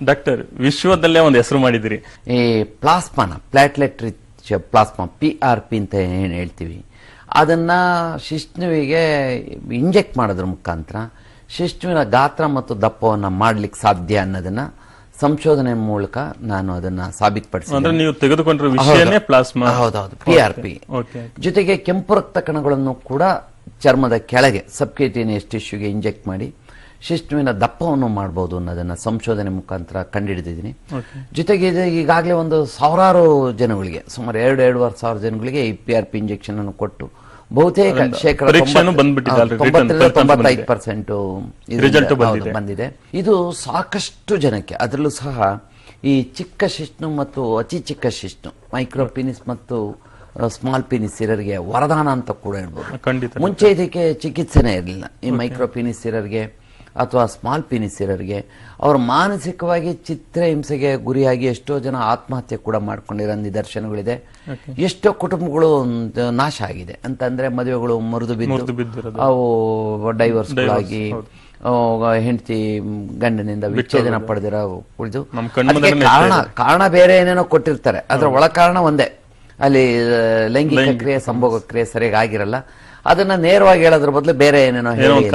Doctor ವಿಶ್ವದಲ್ಲೇ ಒಂದು ಹೆಸರು ಮಾಡಿದಿರಿ ಈ ಪ್ಲಾಸ್ಮಾನ platelet rich plasma P R P ಅಂತ ಏನು ಹೇಳ್ತೀವಿ. ಅದನ್ನ ಶಿಷ್ಣುವಿಗೆ ಇಂಜೆಕ್ಟ್ ಮಾಡೋದ್ರ ಮುಖಾಂತರ ಶಿಷ್ಣುವಿನ ಗಾತ್ರ ಮತ್ತು ದಪ್ಪವನ್ನು ಮಾಡ್ಲಿಕ್ಕೆ ಸಾಧ್ಯ ಅನ್ನೋದನ್ನ ಸಂಶೋಧನೆ ಮೂಲಕ ನಾನು ಅದನ್ನ ಸಾಬೀತುಪಡಿಸಿದೆ ಅಂದ್ರೆ ನೀವು ತೆಗೆದುಕೊಂಡಿರೋ ವಿಷಯನೇ ಪ್ಲಾಸ್ಮಾ. ಹೌದೌದು ಪಿ ಆರ್ ಪಿ ಜೊತೆಗೆ ಕೆಂಪು ರಕ್ತ ಕಣಗಳನ್ನು ಕೂಡ ಚರ್ಮದ ಕೆಳಗೆ ಸಬ್ಕೇಟೇನಿಯಸ್ ಟಿಶ್ಯೂಗೆ ಇಂಜೆಕ್ಟ್ ಮಾಡಿ ಶಿಶ್ನುವಿನ ದಪ್ಪವನ್ನು ಮಾಡಬಹುದು ಅನ್ನೋದನ್ನ ಸಂಶೋಧನೆ ಮುಖಾಂತರ ಕಂಡುಹಿಡಿದಿದ್ದೀನಿ. ಜೊತೆಗೆ ಇದು ಈಗಾಗಲೇ ಒಂದು ಸಾವಿರಾರು ಜನಗಳಿಗೆ ಸುಮಾರು ಎರಡು ಎರಡೂವರೆ ಸಾವಿರ ಜನಗಳಿಗೆ ಈ ಪಿ ಆರ್ ಪಿ ಇಂಜೆಕ್ಷನ್ ಅನ್ನು ಕೊಟ್ಟು ಬಹುತೇಕ ಶೇಕಡ ತೊಂಬತ್ತರಿಂದ ತೊಂಬತ್ತೈದು. ಪರ್ಸೆಂಟ್ ಬಂದಿದೆ. ಇದು ಸಾಕಷ್ಟು ಜನಕ್ಕೆ ಅದರಲ್ಲೂ ಸಹ ಈ ಚಿಕ್ಕ ಶಿಶ್ನು ಮತ್ತು ಅತಿ ಚಿಕ್ಕ ಶಿಶ್ನು ಮೈಕ್ರೋ ಪಿನಿಸ್ ಮತ್ತು ಸ್ಮಾಲ್ ಪಿನಿಸ್ ಇರರಿಗೆ ವರದಾನ ಅಂತ ಕೂಡ ಹೇಳ್ಬೋದು. ಮುಂಚೆ ಇದಕ್ಕೆ ಚಿಕಿತ್ಸೆನೇ ಇರಲಿಲ್ಲ. ಈ ಮೈಕ್ರೋ ಪಿನಿಸ್ ಇರೋರಿಗೆ ಅಥವಾ ಸ್ಮಾಲ್ ಪಿನಿಸ್ ಇರೋರಿಗೆ ಅವ್ರ ಮಾನಸಿಕವಾಗಿ ಚಿತ್ರಹಿಂಸೆಗೆ ಗುರಿಯಾಗಿ ಎಷ್ಟೋ ಜನ ಆತ್ಮಹತ್ಯೆ ಕೂಡ ಮಾಡ್ಕೊಂಡಿರೋ ನಿದರ್ಶನಗಳಿದೆ. ಎಷ್ಟೋ ಕುಟುಂಬಗಳು ನಾಶ ಆಗಿದೆ. ಅಂತಂದ್ರೆ ಮದುವೆಗಳು ಮರುದು ಬಿದ್ದು ಅವು ಡೈವರ್ಸ್ಗಳಾಗಿ ಹೆಂಡತಿ ಗಂಡನಿಂದ ವಿಚ್ಛೇದನ ಪಡೆದಿರೋ ಉಳಿದು. ಕಾರಣ ಕಾರಣ ಬೇರೆ ಏನೇನೋ ಕೊಟ್ಟಿರ್ತಾರೆ. ಅದ್ರ ಒಳ ಕಾರಣ ಒಂದೇ. ಅಲ್ಲಿ ಲೈಂಗಿಕ ಕ್ರಿಯೆ ಸಂಭೋಗ ಕ್ರಿಯೆ ಸರಿಯಾಗಿ ಆಗಿರಲ್ಲ. ಅದನ್ನ ನೇರವಾಗಿ ಹೇಳೋದ್ರ ಬದಲು ಬೇರೆ ಏನೇನೋ ಏನೋ ಹೇಳಿ